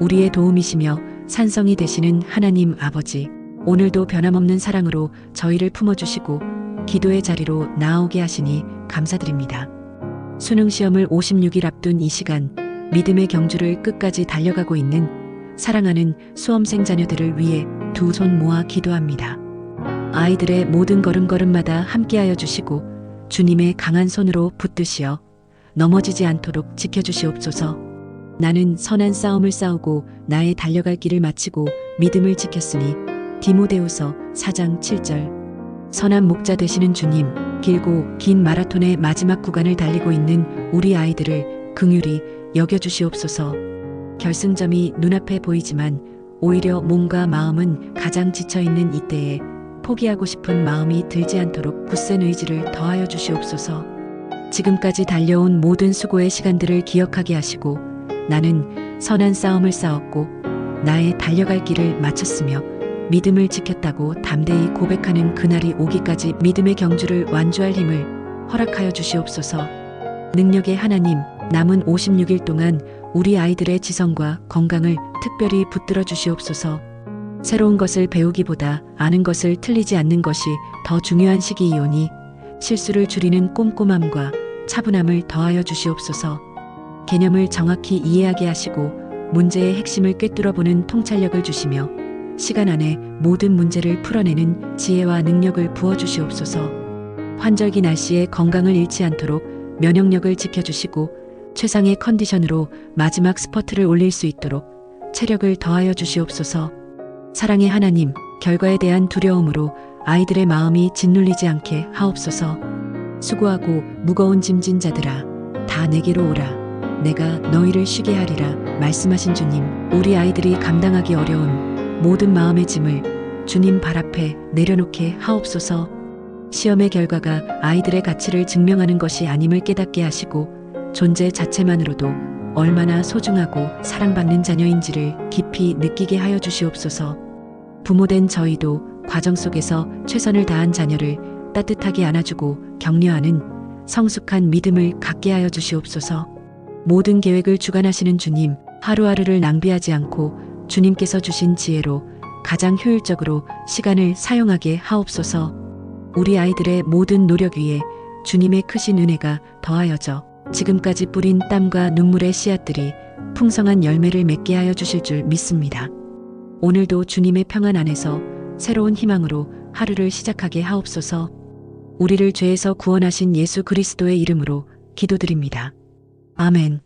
우리의 도움이시며 산성이 되시는 하나님 아버지, 오늘도 변함없는 사랑으로 저희를 품어주시고 기도의 자리로 나오게 하시니 감사드립니다. 수능 시험을 56일 앞둔 이 시간, 믿음의 경주를 끝까지 달려가고 있는 사랑하는 수험생 자녀들을 위해 두 손 모아 기도합니다. 아이들의 모든 걸음걸음마다 함께하여 주시고 주님의 강한 손으로 붙드시어 넘어지지 않도록 지켜주시옵소서. 나는 선한 싸움을 싸우고 나의 달려갈 길을 마치고 믿음을 지켰으니 디모데후서 4장 7절 선한 목자 되시는 주님 길고 긴 마라톤의 마지막 구간을 달리고 있는 우리 아이들을 긍휼히 여겨 주시옵소서. 결승점이 눈앞에 보이지만 오히려 몸과 마음은 가장 지쳐 있는 이때에 포기하고 싶은 마음이 들지 않도록 굳센 의지를 더하여 주시옵소서. 지금까지 달려온 모든 수고의 시간들을 기억하게 하시고 나는 선한 싸움을 싸웠고 나의 달려갈 길을 마쳤으며 믿음을 지켰다고 담대히 고백하는 그날이 오기까지 믿음의 경주를 완주할 힘을 허락하여 주시옵소서. 능력의 하나님, 남은 56일 동안 우리 아이들의 지성과 건강을 특별히 붙들어 주시옵소서. 새로운 것을 배우기보다 아는 것을 틀리지 않는 것이 더 중요한 시기이오니 실수를 줄이는 꼼꼼함과 차분함을 더하여 주시옵소서. 개념을 정확히 이해하게 하시고 문제의 핵심을 꿰뚫어 보는 통찰력을 주시며 시간 안에 모든 문제를 풀어내는 지혜와 능력을 부어 주시옵소서. 환절기 날씨에 건강을 잃지 않도록 면역력을 지켜주시고 최상의 컨디션으로 마지막 스퍼트를 올릴 수 있도록 체력을 더하여 주시옵소서. 사랑의 하나님, 결과에 대한 두려움으로 아이들의 마음이 짓눌리지 않게 하옵소서. 수고하고 무거운 짐진 자들아, 다 내게로 오라. 내가 너희를 쉬게 하리라. 말씀하신 주님, 우리 아이들이 감당하기 어려운 모든 마음의 짐을 주님 발 앞에 내려놓게 하옵소서. 시험의 결과가 아이들의 가치를 증명하는 것이 아님을 깨닫게 하시고 존재 자체만으로도 얼마나 소중하고 사랑받는 자녀인지를 깊이 느끼게 하여 주시옵소서. 부모된 저희도 과정 속에서 최선을 다한 자녀를 따뜻하게 안아주고 격려하는 성숙한 믿음을 갖게 하여 주시옵소서. 모든 계획을 주관하시는 주님, 하루하루를 낭비하지 않고 주님께서 주신 지혜로 가장 효율적으로 시간을 사용하게 하옵소서. 우리 아이들의 모든 노력 위에 주님의 크신 은혜가 더하여져 지금까지 뿌린 땀과 눈물의 씨앗들이 풍성한 열매를 맺게 하여 주실 줄 믿습니다. 오늘도 주님의 평안 안에서 새로운 희망으로 하루를 시작하게 하옵소서. 우리를 죄에서 구원하신 예수 그리스도의 이름으로 기도드립니다. 아멘.